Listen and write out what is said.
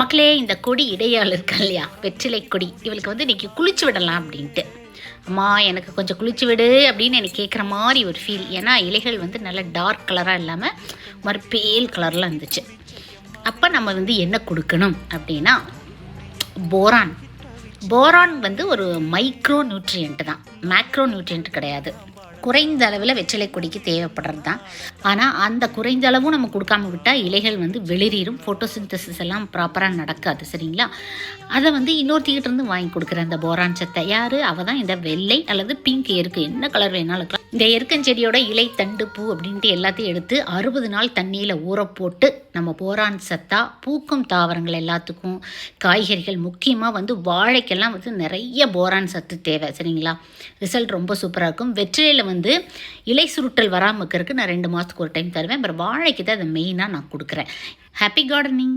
மக்களே இந்த கொடி இடையாள் இருக்கா இல்லையா வெற்றிலை கொடி. இவளுக்கு வந்து இன்னைக்கு குளிச்சு விடலாம் அப்படின்ட்டு. அம்மா எனக்கு கொஞ்சம் குளிச்சு விடு அப்படின்னு எனக்கு கேட்குற மாதிரி ஒரு ஃபீல் ஏன்னா இலைகள் வந்து நல்ல டார்க் கலராக இல்லாமல் ஒரு பேல் கலரில் இருந்துச்சு. அப்போ நம்ம வந்து என்ன கொடுக்கணும் அப்படின்னா போரான் போரான் வந்து ஒரு மைக்ரோ நியூட்ரியன்ட் தான். மேக்ரோ நியூட்ரியன்ட் கிடையாது. குறைந்த அளவில் வெற்றிலை கொடிக்கு தேவைப்படுறது தான் ஆனால் அந்த குறைந்த அளவும் நம்ம கொடுக்காம விட்டால் இலைகள் வந்து வெளிரீரும் ஃபோட்டோசிந்தசிஸ் எல்லாம் ப்ராப்பராக நடக்காது சரிங்களா? அதை வந்து இன்னொருத்திக்கிட்டேருந்து வாங்கி கொடுக்குற அந்த போரான் சத்தை யார்? அவள் தான் இந்த வெள்ளை அல்லது பிங்க் எருக்கு. என்ன கலர் வேணாலும் இருக்கலாம். இந்த எருக்கஞ்செடியோட இலை தண்டு பூ அப்படின்ட்டு எல்லாத்தையும் எடுத்து அறுபது நாள் தண்ணியில் ஊற போட்டு நம்ம போரான் சத்தா பூக்கும் தாவரங்கள் எல்லாத்துக்கும் காய்கறிகள் முக்கியமாக வந்து வாழைக்கெல்லாம் வந்து நிறைய போரான் சத்து தேவை சரிங்களா? ரிசல்ட் ரொம்ப சூப்பராக இருக்கும். வெற்றிலையில் வந்து இலை சுருட்டல் வராமல் இருக்கிறதுக்கு நான் ரெண்டு மாதத்துக்கு ஒரு டைம் தருவேன். அப்புறம் வாழைக்கு தான் அதை மெயினாக நான் கொடுக்குறேன். Happy gardening